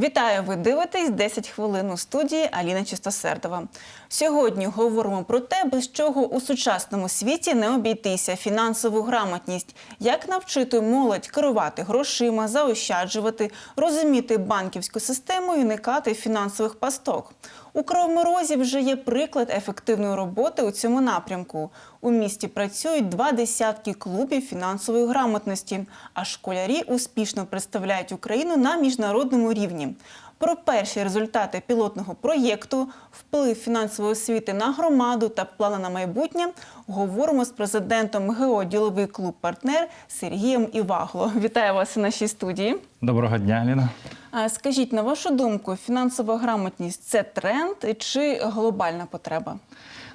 Вітаю! Ви дивитесь 10 хвилин у студії Аліна Чистосердова. Сьогодні говоримо про те, без чого у сучасному світі не обійтися фінансову грамотність, як навчити молодь керувати грошима, заощаджувати, розуміти банківську систему і уникати фінансових пасток. У Кривоморозі вже є приклад ефективної роботи у цьому напрямку. У місті працюють два десятки клубів фінансової грамотності, а школярі успішно представляють Україну на міжнародному рівні. Про перші результати пілотного проєкту, вплив фінансової освіти на громаду та плани на майбутнє говоримо з президентом МГО діловий клуб партнер Сергієм Івагло. Вітаю вас у нашій студії. Доброго дня, Ліна. А Скажіть, на вашу думку, фінансова грамотність це тренд чи глобальна потреба?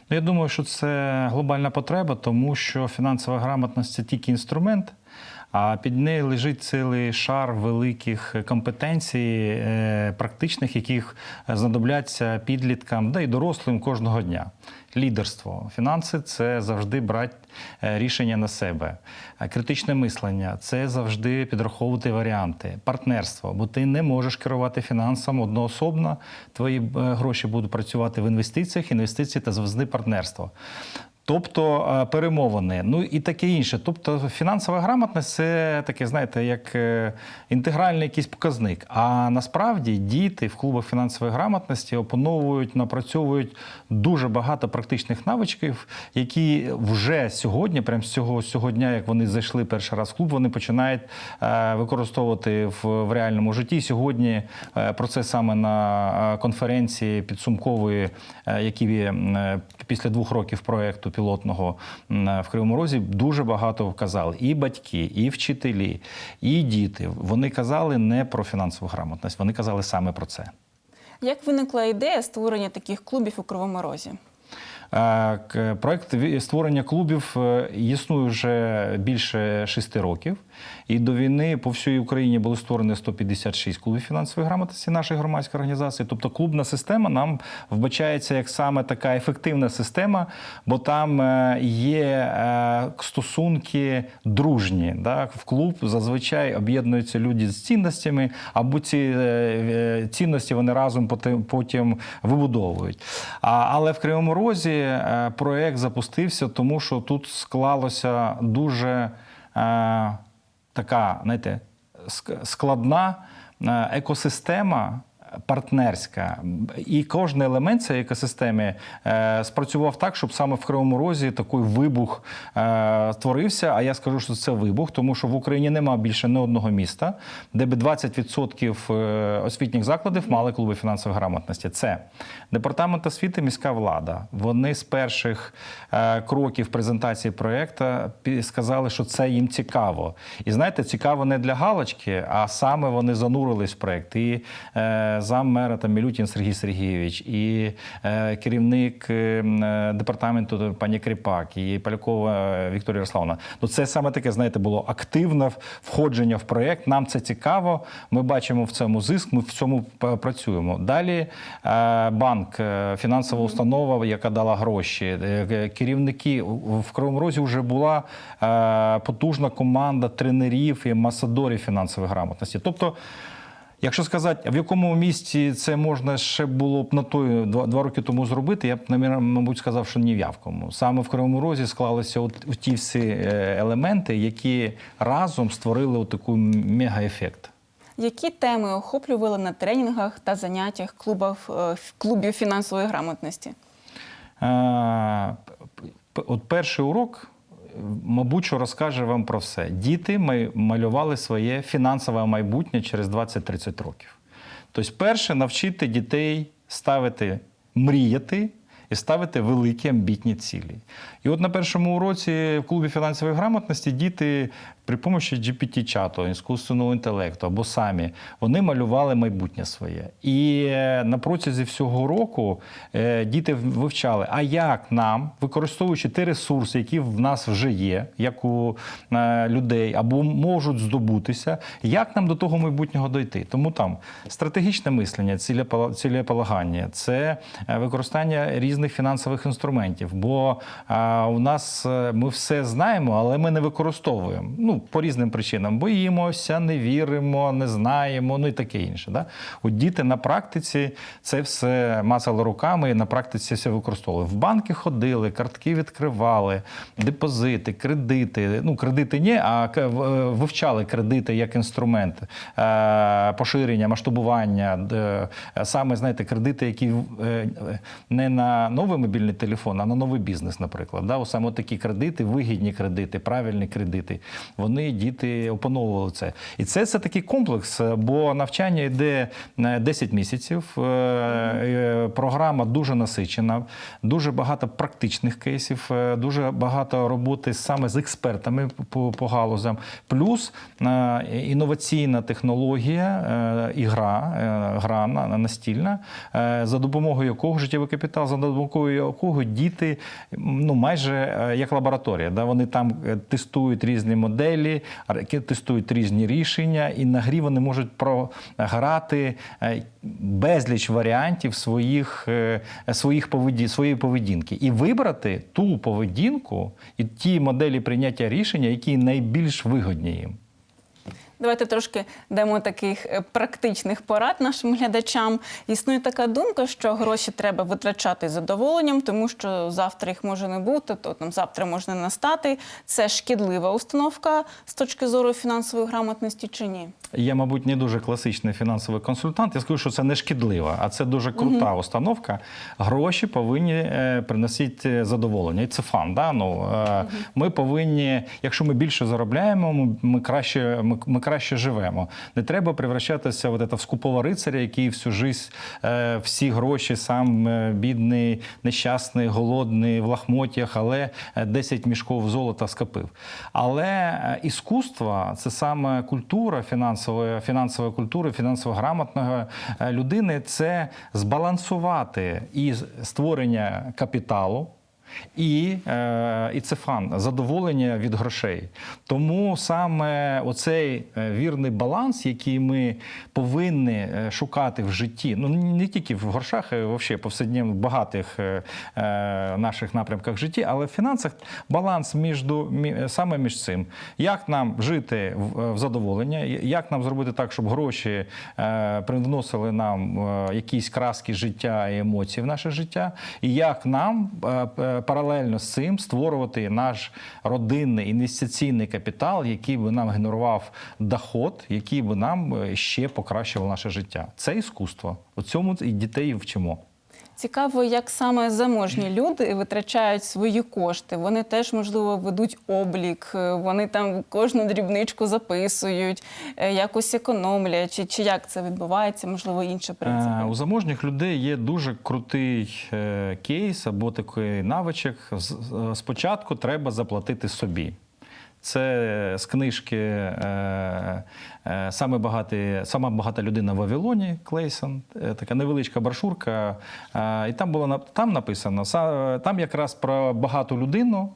Ну, я думаю, що це глобальна потреба, тому що фінансова грамотність це тільки інструмент, а під нею лежить цілий шар великих компетенцій, е, практичних, яких знадобляться підліткам, да і дорослим кожного дня. Лідерство, фінанси це завжди брати е, рішення на себе. Критичне мислення це завжди підраховувати варіанти, партнерство, бо ти не можеш керувати фінансами одноособно. Твої е, гроші будуть працювати в інвестиціях, інвестиції та завжди партнерство. Тобто е, перемовини, ну і таке інше. Тобто фінансова грамотність це таке, знаєте, як е, інтегральний якийсь показник. А насправді діти в клубах фінансової грамотності опановують, напрацьовують дуже багато практичних навичків, які вже сьогодні, прямо з цього сьогодні, як вони зайшли перший раз в клуб, вони починають е, використовувати в, в реальному житті. Сьогодні про це саме на конференції підсумкової, які після двох років проекту пілотного в Кривому Розі дуже багато вказали. І батьки, і вчителі, і діти. Вони казали не про фінансову грамотність, вони казали саме про це. Як виникла ідея створення таких клубів у Кривому Розі? Е, Проект створення клубів е, існує вже більше шести років. І до війни по всій Україні було створено 156 клубів фінансової грамотності нашої громадської організації. Тобто клубна система нам вбачається як саме така ефективна система, бо там е, є е, стосунки дружні. Да? В клуб зазвичай об'єднуються люди з цінностями, або ці е, цінності вони разом потім, вибудовують. Але в Кривому Розі проект запустився, тому що тут склалося дуже така, знаєте, ск- складна е, екосистема. Партнерська і кожен елемент цієї екосистеми е, спрацював так, щоб саме в Кривому Розі такий вибух е, створився. А я скажу, що це вибух, тому що в Україні нема більше ні одного міста, де би 20% е, освітніх закладів мали клуби фінансової грамотності. Це департамент освіти, міська влада. Вони з перших е, кроків презентації проекту сказали, що це їм цікаво. І знаєте, цікаво не для галочки, а саме вони занурились в проект. І е, зам мера там Мілютін Сергій Сергійович, і е, керівник е, е, департаменту пані Кріпак, і Полякова Вікторія Ярославовна. Ну це саме таке, знаєте, було активне входження в проект. Нам це цікаво. Ми бачимо в цьому зиск. Ми в цьому працюємо. Далі банк, фінансова установа, яка дала гроші. Керівники в Кривому Розі вже була потужна команда тренерів і амбасадорів фінансової грамотності. Тобто. Якщо сказати, в якому місці це можна ще було б на той два, два роки тому зробити, я б намір- мабуть сказав, що ні в якому. Саме в Кривому Розі склалися от, от ті всі е, елементи, які разом створили от таку мегаефект. Які теми охоплювали на тренінгах та заняттях клубів, е, клубів фінансової грамотності? Е, От перший урок, мабуть, що розкаже вам про все. Діти малювали своє фінансове майбутнє через 20-30 років. Тобто, перше, навчити дітей ставити, мріяти і ставити великі амбітні цілі. І от на першому уроці в клубі фінансової грамотності діти при помощі GPT-чату, іскусственного інтелекту або самі вони малювали майбутнє своє. І е, на протязі всього року е, діти вивчали, а як нам, використовуючи ті ресурси, які в нас вже є, як у е, людей, або можуть здобутися, як нам до того майбутнього дойти. Тому там стратегічне мислення, цілеполагання, це використання різних фінансових інструментів. Бо у нас ми все знаємо, але ми не використовуємо. Ну, по різним причинам. Боїмося, не віримо, не знаємо, ну і таке інше. Да? От діти на практиці це все мацали руками і на практиці все використовували. В банки ходили, картки відкривали, депозити, кредити. Ну, кредити ні, а е, вивчали кредити як інструмент е, поширення, масштабування. е, Саме знаєте, кредити, які не на новий мобільний телефон, а на новий бізнес, наприклад. Да? Саме такі кредити, вигідні кредити, правильні кредити. Вони діти опановували це. І це, це такий комплекс, е, бо навчання йде е, 10 місяців. е, е, Програма дуже насичена, дуже багато практичних кейсів, е, дуже багато роботи саме з експертами по, по галузям. Плюс е, інноваційна технологія, е, е, гра на- настільна, е, за допомогою якого життєвий капітал, за допомогою якого діти ну, майже е, як лабораторія. Да? Вони там е, тестують різні моделі, які тестують різні рішення, і на грі вони можуть програти е, безліч варіантів своїх, е, своїх поведі, своєї поведінки і вибрати ту поведінку і ті моделі прийняття рішення, які найбільш вигодні їм. Давайте трошки дамо таких е, практичних порад нашим глядачам. Існує така думка, що гроші треба витрачати з задоволенням, тому що завтра їх може не бути, то там завтра можна настати. Це шкідлива установка з точки зору фінансової грамотності чи ні? Я, мабуть, не дуже класичний фінансовий консультант. Я скажу, що це не шкідлива, а це дуже крута установка. Гроші повинні е, приносити задоволення. І це фан. Да? Ну, е, Ми повинні, якщо ми більше заробляємо, ми, ми, краще, ми, ми краще живемо. Не треба превращатися в, это, в скупого рицаря, який всю жизнь е, всі гроші сам е, бідний, нещасний, голодний, в лахмотьях, але е, 10 мішків золота скопив. Але е, іскусство це саме культура фінансової, фінансової культури, фінансово грамотної е, людини це збалансувати і створення капіталу. І, е, і це фан, задоволення від грошей. Тому саме оцей е, вірний баланс, який ми повинні е, шукати в житті, ну не тільки в грошах, а взагалі повсякденно в багатих наших напрямках житті, але в фінансах баланс між, саме між цим. Як нам жити в, задоволення, як нам зробити так, щоб гроші приносили нам якісь краски життя і емоції в наше життя, і як нам паралельно з цим створювати наш родинний інвестиційний капітал, який би нам генерував доход, який би нам е, ще покращував наше життя. Це іскусство. У цьому і дітей вчимо. Цікаво, як саме заможні люди витрачають свої кошти. Вони теж, можливо, ведуть облік, е, вони там кожну дрібничку записують, е, якось економлять, чи, чи як це відбувається, можливо, інші принципи. У заможніх людей є дуже крутий е, кейс або такий навичок. Спочатку треба заплатити собі. Це з книжки е, е, саме, багатий, сама багата людина в Вавилоні Клейсон, е, така невеличка брошурка. І там було там написано, там якраз про багату людину.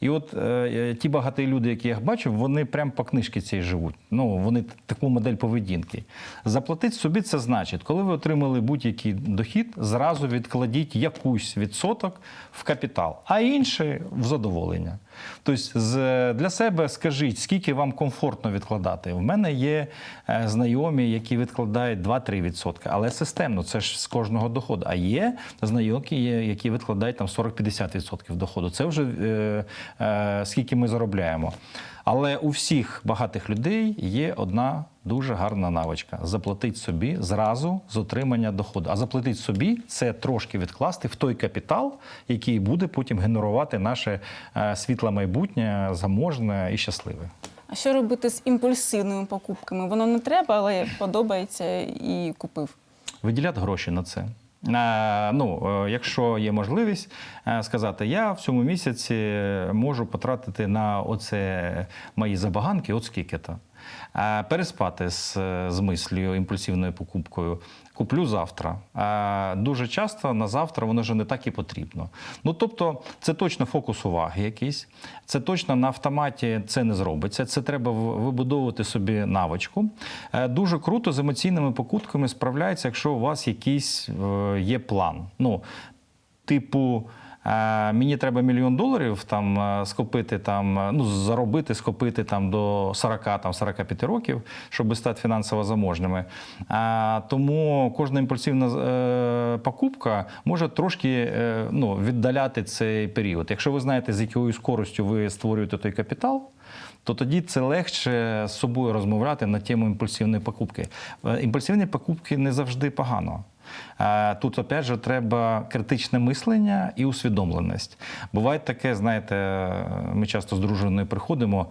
І от е, ті багаті люди, які я бачив, вони прямо по книжці цій живуть. Ну, вони таку модель поведінки. Заплатити собі це значить, коли ви отримали будь-який дохід, зразу відкладіть якусь відсоток в капітал, а інший в задоволення. Тобто для себе скажіть, скільки вам комфортно відкладати. В мене є е, знайомі, які відкладають 2-3 відсотки, але системно, це ж з кожного доходу. А є знайомі, які відкладають там 40-50 відсотків доходу. Це вже е, е, скільки ми заробляємо. Але у всіх багатих людей є одна дуже гарна навичка: заплатити собі зразу з отримання доходу. А заплатити собі це трошки відкласти в той капітал, який буде потім генерувати наше е, світле майбутнє, заможне і щасливе. А що робити з імпульсивними покупками? Воно не треба, але подобається і купив. Виділяти гроші на це. Ну, е, якщо є можливість е, сказати, я в цьому місяці можу потратити на оце мої забаганки, от скільки-то. Е, Переспати з, з мислю імпульсивною покупкою. Куплю завтра. Е, Дуже часто на завтра воно вже не так і потрібно. Ну тобто, це точно фокус уваги якийсь. Це точно на автоматі це не зробиться. Це треба вибудовувати собі навичку. Е, Дуже круто з емоційними покупками справляється, якщо у вас якийсь е, є план. Ну, типу. Мені треба мільйон доларів там скопити там, ну заробити, скопити там до 40 там 45 років, щоб стати фінансово заможними. А, тому кожна імпульсивна е, покупка може трошки е, ну, віддаляти цей період. Якщо ви знаєте, з якою скоростю ви створюєте той капітал, то тоді це легше з собою розмовляти на тему імпульсивної покупки. Е, Імпульсивні покупки не завжди погано. Е, Тут, опять же, треба критичне мислення і усвідомленість. Буває таке, знаєте, ми часто з дружиною приходимо.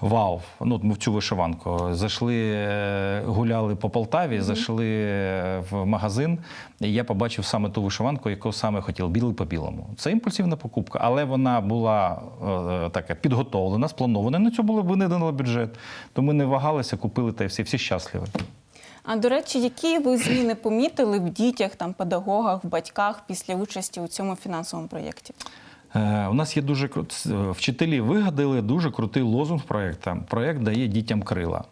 Вау! Ну, от ми в цю вишиванку. Зайшли, е, гуляли по Полтаві, зайшли е, в магазин, і я побачив саме ту вишиванку, яку саме хотів, білий по білому. Це імпульсивна покупка, але вона була така підготовлена, спланована. На цю було винайдено бюджет. То ми не вагалися, купили та всі, всі щасливі. А до речі, які ви зміни помітили в дітях, там, педагогах, в батьках після участі у цьому фінансовому проєкті? Е, У нас є дуже вчителі вигадали дуже крутий лозунг проєкту. Проєкт дає дітям крила.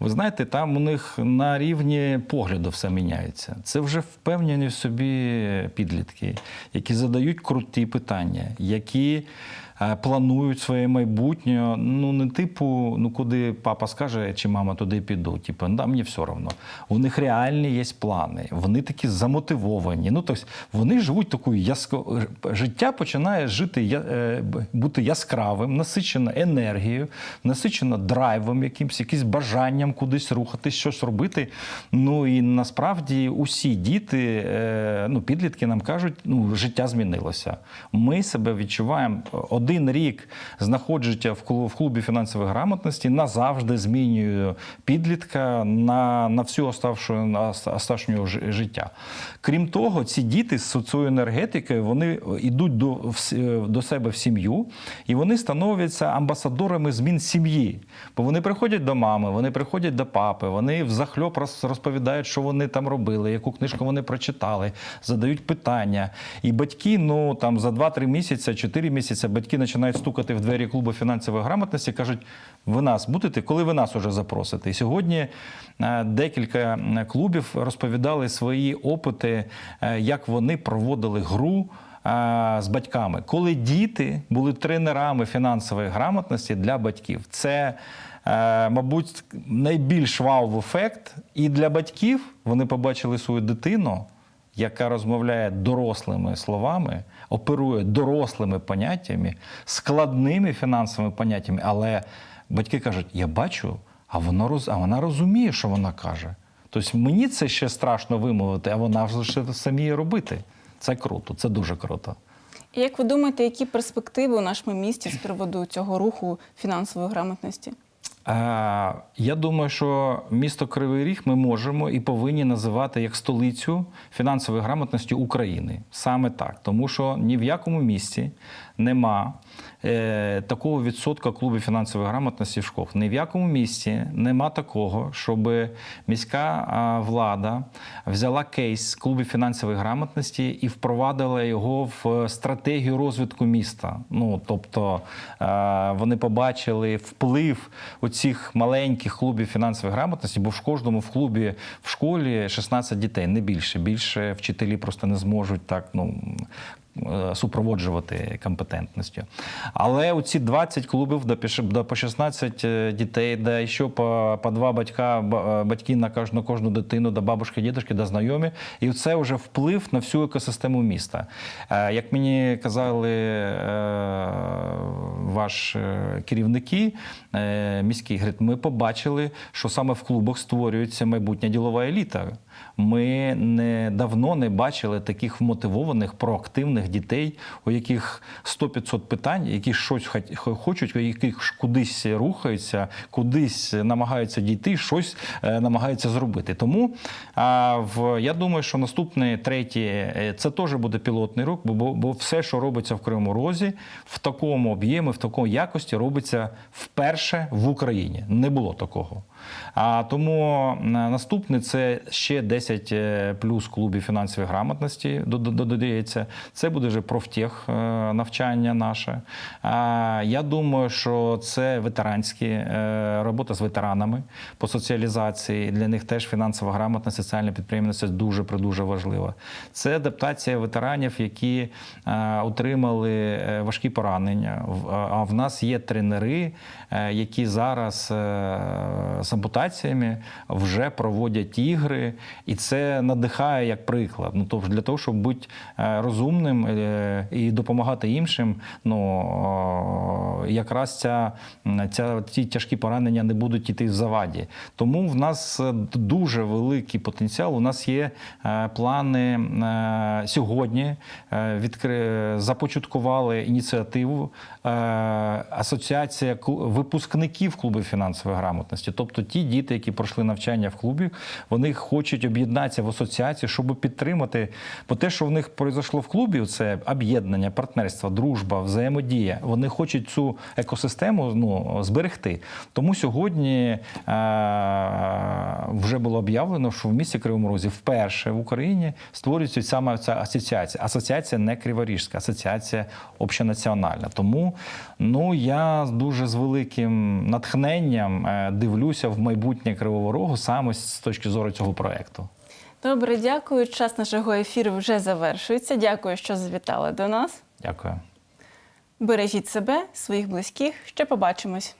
Ви знаєте, там у них на рівні погляду все міняється. Це вже впевнені в собі підлітки, які задають круті питання, які планують своє майбутнє. Ну не типу, ну куди папа скаже, чи мама туди піду. Типу, да, мені все одно. У них реальні є плани. Вони такі замотивовані. Ну тобто вони живуть такою яско... життя починає жити я- е, бути яскравим, насичено енергією, насичено драйвом, якимсь, якимсь бажанням кудись рухатись, щось робити. Ну і насправді усі діти, е, ну підлітки нам кажуть, ну життя змінилося. Ми себе відчуваємо один рік знаходження в клубі фінансової грамотності назавжди змінює підлітка на, на всю оставшу, на оста- життя. Крім того, ці діти з цією енергетикою вони йдуть до, до себе в сім'ю і вони становляться амбасадорами змін сім'ї. Бо вони приходять до мами, вони приходять до папи, вони взахльоп розповідають, що вони там робили, яку книжку вони прочитали, задають питання. І батьки, ну там за 2-3 місяці, 4 місяці, батьки починають стукати в двері клубу фінансової грамотності, кажуть: ви нас будете, коли ви нас уже запросите. І сьогодні е, декілька клубів розповідали свої опити, е, як вони проводили гру. е, З батьками, коли діти були тренерами фінансової грамотності для батьків, це, мабуть, найбільш вау-ефект. І для батьків вони побачили свою дитину, яка розмовляє дорослими словами, оперує дорослими поняттями, складними фінансовими поняттями. Але батьки кажуть: я бачу, а вона, роз... а вона розуміє, що вона каже. Тобто мені це ще страшно вимовити, а вона вже ще самі робити. Це круто, це дуже круто. Як ви думаєте, які перспективи у нашому місті з приводу цього руху фінансової грамотності? Е, Я думаю, що місто Кривий Ріг ми можемо і повинні називати як столицю фінансової грамотності України. Саме так, тому що ні в якому місті нема такого відсотка клубів фінансової грамотності в школах. Ні в якому місті нема такого, щоб міська влада взяла кейс клубів фінансової грамотності і впровадила його в стратегію розвитку міста. Ну тобто е, вони побачили вплив оцих маленьких клубів фінансової грамотності, бо в кожному в клубі в школі 16 дітей, не більше. Більше вчителі просто не зможуть так. ну е, Супроводжувати компетентністю. Але оці 20 клубів до по 16 е, дітей, де ще по, по два батька, ба- е, батьки на кожну, кожну дитину, до бабушки, дідушки, до знайомі. І це вже вплив на всю екосистему міста. Е, Як мені казали е, ваш е, керівники е, міські, говорять, ми побачили, що саме в клубах створюється майбутня ділова еліта. Ми не давно не бачили таких вмотивованих, проактивних дітей, у яких 100-500 питань, які щось хочуть, у яких кудись рухаються, кудись намагаються дійти, щось е, намагаються зробити. Тому в, я думаю, що наступний третій е, це теж буде пілотний рух, бо, бо, все, що робиться в Кривому Розі, в такому об'ємі, в такому якості робиться вперше в Україні. Не було такого. А тому наступне це ще 10 е, плюс клубів фінансової грамотності до- до- додається. Це буде вже профтех е, навчання наше. Я думаю, що це ветеранські е, робота з ветеранами по соціалізації. Для них теж фінансова грамотність, соціальна підприємництво дуже дуже важлива. Це адаптація ветеранів, які отримали важкі поранення. А в нас є тренери, які зараз е, з вже проводять ігри, і це надихає як приклад. Ну тобто для того, щоб бути е, розумним е, і допомагати іншим, ну якраз ця, ця ці тяжкі поранення не будуть йти в заваді. Тому в нас е, дуже великий потенціал. У нас є е, плани е, сьогодні. е, Відкри... Започаткували ініціативу е, Асоціація випускників клубу фінансової грамотності. Тобто ті діти, які пройшли навчання в клубі, вони хочуть об'єднатися в асоціацію, щоб підтримати. Бо те, що в них произошло в клубі, це об'єднання, партнерство, дружба, взаємодія. Вони хочуть цю екосистему ну, зберегти. Тому сьогодні е, вже було об'явлено, що в місті Кривому Розі вперше в Україні створюється саме ця асоціація. Асоціація не криворіжська, асоціація общенаціональна. Тому ну я дуже з великим натхненням е, дивлюся в майбутнє Кривого Рогу саме з точки зору цього проекту. Добре, дякую. Час нашого ефіру вже завершується. Дякую, що завітали до нас. Дякую. Бережіть себе, своїх близьких. Ще побачимось.